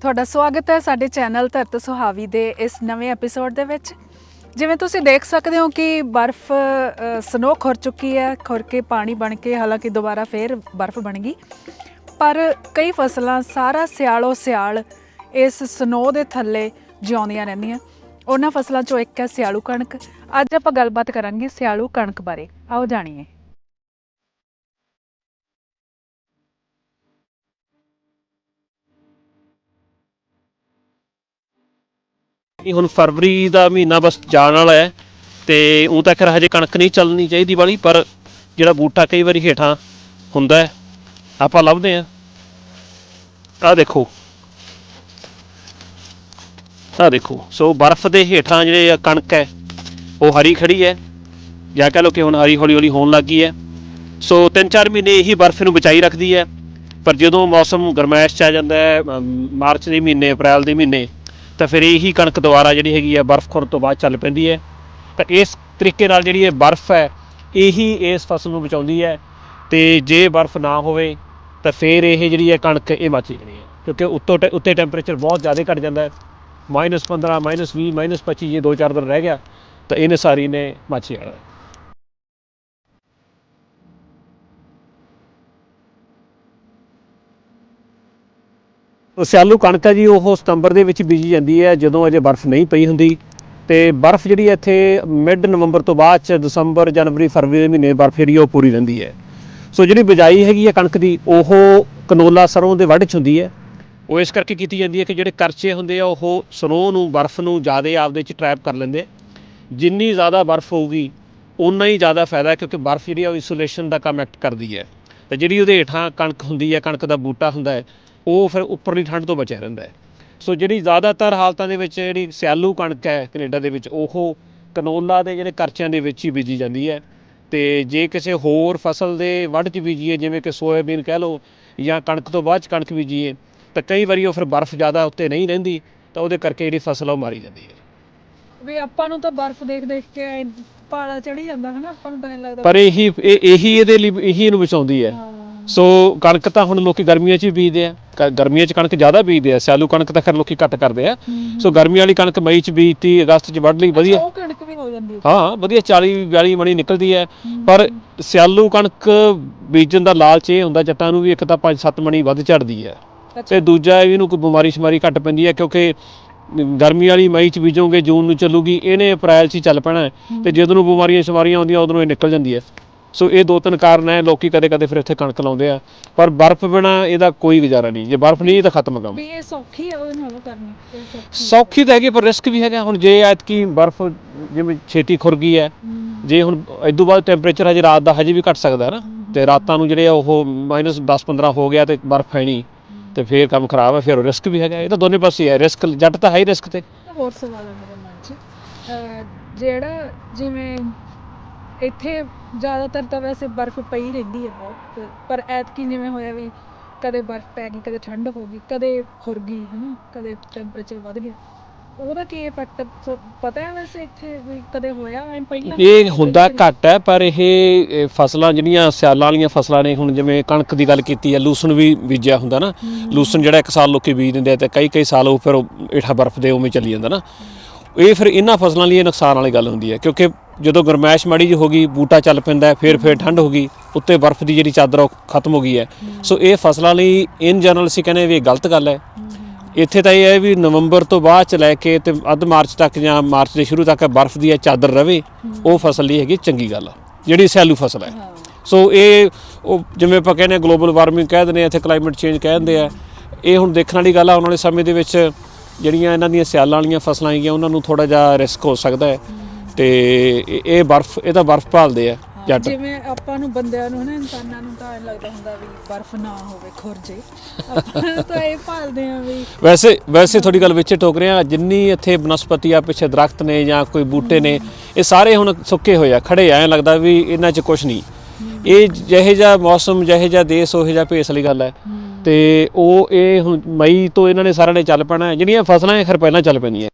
ਤੁਹਾਡਾ ਸਵਾਗਤ ਹੈ ਸਾਡੇ ਚੈਨਲ ਧਰਤ ਸੁਹਾਵੀ ਦੇ ਇਸ ਨਵੇਂ ਐਪੀਸੋਡ ਦੇ ਵਿੱਚ। ਜਿਵੇਂ ਤੁਸੀਂ ਦੇਖ ਸਕਦੇ ਹੋ ਕਿ ਬਰਫ਼ ਸਨੋ ਖੁਰ ਚੁੱਕੀ ਹੈ, ਖੁਰ ਕੇ ਪਾਣੀ ਬਣ ਕੇ ਹਾਲਾਂਕਿ ਦੁਬਾਰਾ ਫੇਰ ਬਰਫ਼ ਬਣ ਗਈ। ਪਰ ਕਈ ਫਸਲਾਂ ਸਾਰਾ ਸਿਆਲੋ ਸਿਆਲ ਇਸ ਸਨੋ ਦੇ ਥੱਲੇ ਜਿਉਂਦੀਆਂ ਰਹਿੰਦੀਆਂ। ਉਹਨਾਂ ਫਸਲਾਂ ਚੋਂ ਇੱਕ ਹੈ ਸਿਆਲੂ ਕਣਕ। ਅੱਜ ਆਪਾਂ ਗੱਲਬਾਤ ਕਰਾਂਗੇ ਸਿਆਲੂ ਕਣਕ ਬਾਰੇ। ਆਓ ਜਾਣੀਏ। ਇਹ ਹੁਣ ਫਰਵਰੀ ਦਾ ਮਹੀਨਾ ਬਸ ਜਾਣ ਵਾਲਾ ਹੈ ਤੇ ਉਹ ਤਾਂ ਖੈਰ ਹਜੇ ਕਣਕ ਨਹੀਂ ਚੱਲਣੀ ਚਾਹੀਦੀ ਵਾਲੀ ਪਰ ਜਿਹੜਾ ਬੂਟਾ ਕਈ ਵਾਰੀ ਹੇਠਾਂ ਹੁੰਦਾ ਹੈ, ਆਪਾਂ ਲੱਭਦੇ ਆ ਆਹ ਦੇਖੋ। ਆਹ ਦੇਖੋ। ਸੋ ਬਰਫ਼ ਦੇ ਹੇਠਾਂ ਜਿਹੜੇ ਆ ਕਣਕ ਹੈ, ਉਹ ਹਰੀ ਖੜੀ ਹੈ। ਜਾਂ ਕਹ ਲੋ ਕਿ ਹੁਣ ਹਰੀ ਹੌਲੀ ਹੌਲੀ ਹੋਣ ਲੱਗੀ ਹੈ। ਸੋ 3-4 ਮਹੀਨੇ ਇਹੀ ਬਰਫ਼ ਨੂੰ ਬਚਾਈ ਰੱਖਦੀ ਹੈ। ਪਰ ਜਦੋਂ ਮੌਸਮ ਗਰਮੈਸ਼ ਚ ਆ ਜਾਂਦਾ ਹੈ ਮਾਰਚ ਦੇ ਮਹੀਨੇ, ਅਪ੍ਰੈਲ ਦੇ ਮਹੀਨੇ ਤਾਂ ਫਿਰ ਇਹੀ ਕਣਕ ਦੁਬਾਰਾ ਜਿਹੜੀ ਹੈਗੀ ਆ ਬਰਫ਼ ਖੁਰਨ ਤੋਂ ਬਾਅਦ ਚੱਲ ਪੈਂਦੀ ਹੈ। ਤਾਂ ਇਸ ਤਰੀਕੇ ਨਾਲ ਜਿਹੜੀ ਇਹ ਬਰਫ਼ ਹੈ, ਇਹੀ ਇਸ ਫਸਲ ਨੂੰ ਬਚਾਉਂਦੀ ਹੈ ਤੇ ਜੇ ਬਰਫ਼ ਨਾ ਹੋਵੇ ਤਾਂ ਫਿਰ ਇਹ ਜਿਹੜੀ ਹੈ ਕਣਕ ਇਹ ਮੱਚ ਜਾਣੀ ਹੈ। ਕਿਉਂਕਿ ਉੱਤੋਂ ਟੈ- ਉੱਤੇ ਟੈਂਪਰੇਚਰ ਬਹੁਤ ਜ਼ਿਆਦਾ ਘਟ ਜਾਂਦਾ ਹੈ। -15 -20 -25 ਜੇ 2-4 ਦਿਨ ਰਹਿ ਗਿਆ ਤਾਂ ਇਹਨੇ ਸਾਰੀ ਨੇ ਮੱਚ ਜਾਣਾ ਸਿਆਲੂ ਕਣਕ ਹੈ ਜੀ, ਉਹ ਸਤੰਬਰ ਦੇ ਵਿੱਚ ਬੀਜੀ ਜਾਂਦੀ ਹੈ, ਜਦੋਂ ਅਜੇ ਬਰਫ਼ ਨਹੀਂ ਪਈ ਹੁੰਦੀ। ਤੇ ਬਰਫ਼ ਜਿਹੜੀ ਹੈ ਇੱਥੇ ਮਿਡ ਨਵੰਬਰ ਤੋਂ ਬਾਅਦ ਚ ਦਸੰਬਰ, ਜਨਵਰੀ, ਫਰਵਰੀ ਦੇ ਮਹੀਨੇ ਬਰਫ਼ ਜਿਹੜੀ ਉਹ ਪੂਰੀ ਰਹਿੰਦੀ ਹੈ। ਸੋ ਜਿਹੜੀ ਬਿਜਾਈ ਹੈਗੀ ਹੈ ਕਣਕ ਦੀ, ਉਹ ਕਨੋਲਾ ਸਰੋਂ ਦੇ ਵੱਢ ਚ ਹੁੰਦੀ ਹੈ। ਉਹ ਇਸ ਕਰਕੇ ਕੀਤੀ ਜਾਂਦੀ ਹੈ ਕਿ ਜਿਹੜੇ ਕਰਚੇ ਹੁੰਦੇ ਆ, ਉਹ ਸਰੋਂ ਨੂੰ, ਬਰਫ਼ ਨੂੰ ਜ਼ਿਆਦਾ ਆਪਦੇ ਚ ਟਰੈਪ ਕਰ ਲੈਂਦੇ। ਜਿੰਨੀ ਜ਼ਿਆਦਾ ਬਰਫ਼ ਹੋਊਗੀ ਉਨਾ ਹੀ ਜ਼ਿਆਦਾ ਫਾਇਦਾ ਹੈ, ਕਿਉਂਕਿ ਬਰਫ਼ ਜਿਹੜੀ ਆ ਉਹ ਇਸੋਲੇਸ਼ਨ ਦਾ ਕੰਮ ਐਕਟ ਕਰਦੀ ਹੈ। ਤੇ ਜਿਹੜੀ ਉਹਦੇ ਹੇਠਾਂ ਕਣਕ ਹੁੰਦੀ ਹੈ, ਕਣਕ ਦਾ ਬੂਟਾ ਹੁੰਦਾ ਹੈ ਉਹ ਫਿਰ ਉੱਪਰਲੀ ਠੰਡ ਤੋਂ ਬਚਿਆ ਰਹਿੰਦਾ ਹੈ। ਸੋ ਜਿਹੜੀ ਜ਼ਿਆਦਾਤਰ ਹਾਲਤਾਂ ਦੇ ਵਿੱਚ ਜਿਹੜੀ ਸਿਆਲੂ ਕਣਕ ਹੈ ਕੈਨੇਡਾ ਦੇ ਵਿੱਚ ਉਹ ਕਨੋਲਾ ਦੇ ਜਿਹੜੇ ਕਰਚਿਆਂ ਦੇ ਵਿੱਚ ਹੀ ਬੀਜੀ ਜਾਂਦੀ ਹੈ। ਤੇ ਜੇ ਕਿਸੇ ਹੋਰ ਫਸਲ ਦੇ ਵੱਢ 'ਚ ਬੀਜੀਏ ਜਿਵੇਂ ਕਿ ਸੋਇਆਬੀਨ ਕਹਿ ਲਓ ਜਾਂ ਕਣਕ ਤੋਂ ਬਾਅਦ 'ਚ ਕਣਕ ਬੀਜੀਏ ਤਾਂ ਕਈ ਵਾਰੀ ਉਹ ਫਿਰ ਬਰਫ਼ ਜ਼ਿਆਦਾ ਉੱਤੇ ਨਹੀਂ ਰਹਿੰਦੀ ਤਾਂ ਉਹਦੇ ਕਰਕੇ ਜਿਹੜੀ ਫਸਲ ਉਹ ਮਾਰੀ ਜਾਂਦੀ ਹੈ। ਵੀ ਆਪਾਂ ਨੂੰ ਤਾਂ ਬਰਫ਼ ਦੇਖ ਦੇਖ ਕੇ ਪਾਲਾ ਚੜੀ ਜਾਂਦਾ ਹਨਾ ਆਪਾਂ ਨੂੰ ਤਾਂ ਐਂ ਲੱਗਦਾ ਪਰ ਇਹੀ ਇਹ- ਇਹੀ ਇਹਦੇ ਲਈ ਇਹੀ ਇਹਨੂੰ ਬਚਾਉਂਦੀ ਹੈ। ਹਾਂ। ਸੋ ਕਣਕ ਤਾਂ ਹੁਣ ਲੋਕੀ ਗਰਮੀਆਂ 'ਚ ਵੀ ਬੀਜਦੇ ਆ। ਕ- ਗਰਮੀਆਂ 'ਚ ਕਣਕ ਜ਼ਿਆਦਾ ਬੀਜਦੇ ਆ। ਸਿਆਲੂ ਕਣਕ ਤਾਂ ਖੈਰ ਲੋਕੀ ਘੱਟ ਕਰਦੇ ਆ। ਸੋ ਗਰਮੀ ਵਾਲੀ ਕਣਕ ਮਈ 'ਚ ਬੀਜਤੀ ਅਗਸਤ 'ਚ ਵੱਢ ਲਈ ਵਧੀਆ। ਉਹ ਕਣਕ ਵੀ ਹੋ ਜਾਂਦੀ ਹੈ। ਹਾਂ ਵਧੀਆ 40 42 ਮਣੀ ਨਿਕਲਦੀ ਹੈ। ਪਰ ਸਿਆਲੂ ਕਣਕ ਬੀਜਣ ਦਾ ਲਾਲਚ ਇਹ ਹੁੰਦਾ ਜੱਟਾਂ ਨੂੰ ਵੀ ਇੱਕ ਤਾਂ 5-7 ਮਣੀ ਵੱਧ ਝੜਦੀ ਹੈ। ਤੇ ਦੂਜਾ ਇਹਨੂੰ ਕੋਈ ਬਿਮਾਰੀ ਸ਼ਮਾਰੀ ਘੱਟ ਪੈਂਦੀ ਹੈ ਕਿਉਂਕਿ ਗਰਮੀ ਵਾਲੀ ਮਈ 'ਚ ਬੀਜੋਗੇ ਜੂਨ ਨੂੰ ਚੱਲੂਗੀ ਇਹਨੇ ਅਪ੍ਰੈਲ 'ਚ ਹੀ ਚੱਲ ਪੈਣਾ ਹੈ। ਤੇ ਜਦੋਂ ਨੂੰ ਬਿਮਾਰੀਆਂ ਸ਼ਮਾਰੀਆਂ ਆਉਂਦੀਆਂ ਉਦੋਂ ਇਹ ਨਿਕਲ ਜਾਂਦੀ ਹੈ। ਸੋ ਇਹ ਦੋ ਤਿੰਨ ਕਾਰਨ ਹੈ ਲੋਕੀ ਕਦੇ ਕਦੇ ਫਿਰ ਇੱਥੇ ਕਣਕ ਲਾਉਂਦੇ ਆ। ਪਰ ਬਰਫ਼ ਬਿਨਾ ਇਹਦਾ ਕੋਈ ਗੁਜ਼ਾਰਾ ਨਹੀਂ ਜੇ ਬਰਫ਼ ਨਹੀਂ ਤਾਂ ਖਤਮ ਕੰਮ। ਵੀ ਇਹ ਸੌਖੀ ਆ ਨਾਲੋਂ ਕਰਨੀ। ਸੌਖੀ ਤਾਂ ਹੈਗੀ ਪਰ ਰਿਸਕ ਵੀ ਹੈਗਾ। ਹੁਣ ਜੇ ਐਤਕੀ ਬਰਫ਼ ਜਿਵੇਂ ਛੇਤੀ ਖੁਰ ਗਈ ਹੈ ਜੇ ਹੁਣ ਇਦੋਂ ਬਾਅਦ ਟੈਂਪਰੇਚਰ ਹਜੇ ਰਾਤ ਦਾ ਹਜੇ ਵੀ ਘਟ ਸਕਦਾ ਨਾ ਤੇ ਰਾਤਾਂ ਨੂੰ ਜਿਹੜੇ ਉਹ ਮਾਈਨਸ 10 15 ਹੋ ਗਿਆ ਤੇ ਬਰਫ਼ ਹੈ ਨਹੀਂ ਤੇ ਫੇਰ ਕੰਮ ਖਰਾਬ ਹੈ ਫਿਰ ਰਿਸਕ ਵੀ ਹੈਗਾ। ਇਹ ਤਾਂ ਦੋਨੇ ਪਾਸੇ ਹੈ ਰਿਸਕ ਜੱਟ ਤਾਂ ਹੈ ਹੀ ਰਿਸਕ ਤੇ। ਹੋਰ ਸਵਾਲ ਹੈ ਮੇਰੇ ਮਨ 'ਚ। ਜਿਹੜਾ ਜਿਵੇਂ ਇੱਥੇ ਜ਼ਿਆਦਾਤਰ ਤਾਂ ਵੈਸੇ ਬਰਫ਼ ਪਈ ਰਹਿੰਦੀ ਹੈ ਬਹੁਤ ਪਰ ਐਤਕੀ ਜਿਵੇਂ ਹੋਇਆ ਵੀ ਕਦੇ ਬਰਫ਼ ਪੈ ਗਈ ਕਦੇ ਠੰਡ ਹੋ ਗਈ ਕਦੇ ਖੁਰ ਗਈ ਹਨਾ ਕਦੇ ਟੈਂਪਰੇਚਰ ਵੱਧ ਗਿਆ। ਉਹਦਾ ਕੀ ਇਫੈਕਟ ਪਤਾ ਹੈ ਵੈਸੇ ਇੱਥੇ ਵੀ ਕਦੇ ਹੋਇਆ ਐ ਪਹਿਲਾਂ? ਇਹ ਹੁੰਦਾ ਘੱਟ ਹੈ ਪਰ ਇਹ ਫਸਲਾਂ ਜਿਹੜੀਆਂ ਸਿਆਲਾਂ ਵਾਲੀਆਂ ਫਸਲਾਂ ਨੇ ਹੁਣ ਜਿਵੇਂ ਕਣਕ ਦੀ ਗੱਲ ਕੀਤੀ ਹੈ ਲੂਸਣ ਵੀ ਬੀਜਿਆ ਹੁੰਦਾ ਨਾ। ਲੂਸਣ ਜਿਹੜਾ ਇੱਕ ਸਾਲ ਲੋਕੀ ਬੀਜ ਦਿੰਦੇ ਆ ਤੇ ਕਈ ਕਈ ਸਾਲ ਉਹ ਫਿਰ ਹੇਠਾਂ ਬਰਫ਼ ਦੇ ਉਵੇਂ ਚੱਲੀ ਜਾਂਦਾ ਨਾ। ਇਹ ਫਿਰ ਇਹਨਾਂ ਫਸਲਾਂ ਲਈ ਇਹ ਨੁਕਸਾਨ ਵਾਲੀ ਗੱਲ ਹੁੰਦੀ ਹੈ ਕਿਉਂਕਿ ਜਦੋਂ ਗਰਮੈਸ਼ ਮਾੜੀ ਜਿਹੀ ਹੋ ਗਈ, ਬੂਟਾ ਚੱਲ ਪੈਂਦਾ, ਫਿਰ ਫਿਰ ਠੰਡ ਹੋ ਗਈ, ਉੱਤੇ ਬਰਫ਼ ਦੀ ਜਿਹੜੀ ਚਾਦਰ ਆ ਉਹ ਖਤਮ ਹੋ ਗਈ ਹੈ। ਸੋ ਇਹ ਫਸਲਾਂ ਲਈ ਇਨ ਜਨਰਲ ਅਸੀਂ ਕਹਿੰਦੇ ਵੀ ਇਹ ਗਲਤ ਗੱਲ ਹੈ। ਇੱਥੇ ਤਾਂ ਇਹ ਹੈ ਵੀ ਨਵੰਬਰ ਤੋਂ ਬਾਅਦ ਚ ਲੈ ਕੇ ਤੇ ਅੱਧ ਮਾਰਚ ਤੱਕ ਜਾਂ ਮਾਰਚ ਦੇ ਸ਼ੁਰੂ ਤੱਕ ਬਰਫ਼ ਦੀ ਇਹ ਚਾਦਰ ਰਵੇ, ਉਹ ਫਸਲ ਲਈ ਹੈਗੀ ਚੰਗੀ ਗੱਲ ਆ, ਜਿਹੜੀ ਸੈਲੂ ਫਸਲ ਹੈ। ਸੋ ਇਹ ਉਹ ਜਿਵੇਂ ਆਪਾਂ ਕਹਿੰਦੇ ਗਲੋਬਲ ਵਾਰਮਿੰਗ ਕਹਿ ਦਿੰਦੇ ਆ ਇੱਥੇ ਕਲਾਈਮੇਟ ਚੇਂਜ ਕਹਿ ਦਿੰਦੇ ਆ। ਇਹ ਹੁਣ ਦੇਖਣ ਵਾਲੀ ਗੱਲ ਆ, ਆਉਣ ਵਾਲੇ ਸਮੇਂ ਦੇ ਵਿੱਚ ਜਿਹੜੀਆਂ ਇਹਨਾਂ ਦੀਆਂ ਸਿਆਲਾਂ ਵਾਲੀਆਂ ਫਸਲਾਂ ਹੈਗੀਆਂ, ਉਹਨਾਂ ਨੂੰ ਥੋੜਾ ਜਿਹਾ ਰਿਸਕ ਹੋ ਸਕਦਾ ਹੈ। ਤੇ ਇਹ- ਇਹ ਬਰਫ਼ ਇਹ ਤਾਂ ਬਰਫ਼ ਭਾਲਦੇ ਆ ਜੱਟ। ਜਿਵੇਂ ਆਪਾਂ ਨੂੰ ਬੰਦਿਆਂ ਨੂੰ ਹਨਾ ਇਨਸਾਨਾਂ ਨੂੰ ਤਾਂ ਐਂ ਲੱਗਦਾ ਹੁੰਦਾ ਵੀ ਬਰਫ਼ ਨਾ ਹੋਵੇ ਖੁਰ ਜੇ ਆਪਾਂ ਤਾਂ ਇਹ ਭਾਲਦੇ ਆ ਵੀ ਵੈਸੇ ਵੈਸੇ ਥੋੜੀ ਗੱਲ ਵਿੱਚ ਟੋਕ ਰਿਹਾ ਜਿੰਨੀ ਇੱਥੇ ਬਨਸਪਤੀ ਆ ਪਿੱਛੇ ਦਰਖਤ ਨੇ ਜਾਂ ਕੋਈ ਬੂਟੇ ਨੇ ਇਹ ਸਾਰੇ ਹੁਣ ਸੁੱਕੇ ਹੋਏ ਆ ਖੜੇ ਆ ਐਂ ਲੱਗਦਾ ਵੀ ਇਹਨਾਂ 'ਚ ਕੁਝ ਨਹੀਂ। ਇਹ ਜਿਹੇ ਜਿਹਾ ਮੌਸਮ ਜਿਹੇ ਜਿਹਾ ਦੇਸ਼ ਉਹੇ ਜਿਹਾ ਭੇਸ ਵਾਲੀ ਗੱਲ ਹੈ। ਤੇ ਉਹ ਇਹ ਹੁਣ ਮਈ ਤੋਂ ਇਹਨਾਂ ਨੇ ਸਾਰਿਆਂ ਨੇ ਚੱਲ ਪੈਣਾ ਹੈ। ਜਿਹੜੀਆਂ ਫਸਲਾਂ ਇਹ ਖਰ ਪਹਿਲਾਂ ਚੱਲ ਪੈਣੀਆਂ